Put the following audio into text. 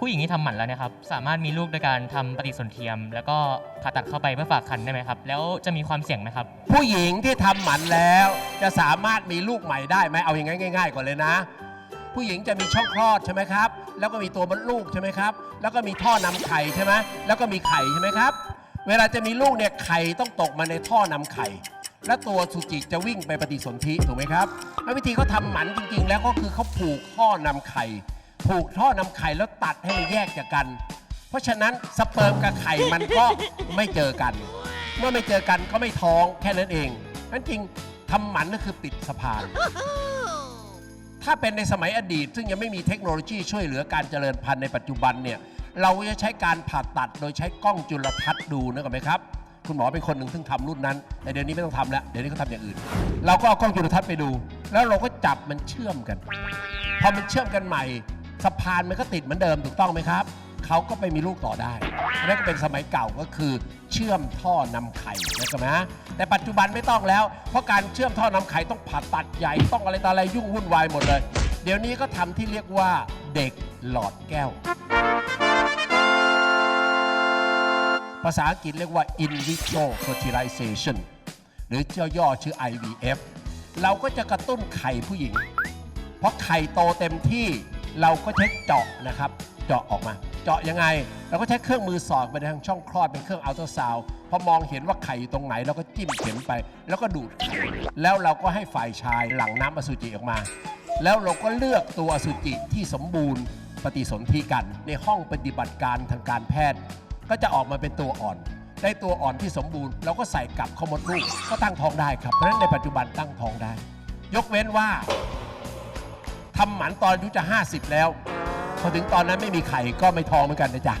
ผู้หญิงที่ทำหมันแล้วเนะครับสามารถมีลูกโดยการทำปฏิสนธิยม แล้วก็ผ่าตัดเข้าไปเพื่อฝากครรภ์ได้ไหมครับ แล้วจะมีความเสี่ยงไหมครับ ผู้หญิงที่ทำหมันแล้ว จะสามารถมีลูกใหม่ได้ไหมเอาอย่างง่ายง่าย ๆก่อนเลยนะ ผู้หญิงจะมีช่องคลอดใช่ไหมครับ แล้วก็มีตัวมดลูกใช่ไหมครับ แล้วก็มีท่อนำไข่ใช่ไหมแล้วก็มีไข่ใช่ไหมครับ เวลาจะมีลูกเนี่ยไข่ต้องตกมาในท่อนำไข่ และตัวสุจิจะวิ่งไปปฏิสนธิถูกไหมครับแล้ววิธีเขาทำหมันจริงๆ แล้วก็คือเขาผูกท่อนำไข่ ผูกท่อนำไข่แล้วตัดให้มันแยกจากกัน เพราะฉะนั้นสเปิร์มกับไข่มันก็ไม่เจอกัน เมื่อไม่เจอกันก็ไม่ท้องแค่นั้นเองนั้นจริงทำหมันก็คือปิดสะพาน ถ้าเป็นในสมัยอดีต ซึ่งยังไม่มีเทคโนโลยีช่วยเหลือการเจริญพันธุ์ในปัจจุบันเนี่ยเราจะใช้การผ่าตัดโดยใช้กล้องจุลทรรศน์ดูนะครับไหมครับคุณหมอเป็นคนหนึ่งซึ่งทำรุ่นนั้น แต่เดี๋ยวนี้ไม่ต้องทำแล้ว เดี๋ยวนี้เขาทำอย่างอื่น เราก็เอากล้องจุลทรรศน์ไปดู แล้วเราก็จับมันเชื่อมกัน พอมันเชื่อมกันใหม่ สะพานมันก็ติดเหมือนเดิมถูกต้องไหมครับ เขาก็ไปมีลูกต่อได้นั่นก็เป็นสมัยเก่าก็คือ เชื่อมท่อนำไข่นะครับนะแต่ปัจจุบันไม่ต้องแล้ว เพราะการเชื่อมท่อนำไข่ต้องผ่าตัดใหญ่ต้องอะไรต่ออะไรยุ่งวุ่นวายหมดเลย เดี๋ยวนี้ก็ทำที่เรียกว่าเด็กหลอดแก้ว ภาษาอังกฤษเรียกว่า in vitro fertilization หรือเจ้าย่อชื่อ IVF เราก็จะกระตุ้นไข่ผู้หญิง เพราะไข่โตเต็มที่ เราก็ใช้เจาะนะครับ เจาะออกมา เจาะยังไง เราก็ใช้เครื่องมือสอดไปทางช่องคลอดเป็นเครื่องอัลตราซาวด์พอมองเห็นว่าไข่อยู่ตรงไหนเราก็จิ้มเข็มไป แล้วก็ดูดไข่แล้วเราก็ให้ฝ่ายชายหลั่งน้ำอสุจิออกมา แล้วเราก็เลือกตัวอสุจิที่สมบูรณ์ปฏิสนธิกัน ในห้องปฏิบัติการทางการแพทย์ ก็จะออกมาเป็นตัวอ่อน ได้ตัวอ่อนที่สมบูรณ์เราก็ใส่กลับเข้ามดลูกก็ตั้งท้องได้ครับเพราะฉะนั้นในปัจจุบันตั้งท้องได้ ยกเว้นว่า ทำหมันตอนอายุจะ 50 แล้ว พอถึงตอนนั้นไม่มีไข่ก็ไม่ทองเหมือนกันนะจ๊ะ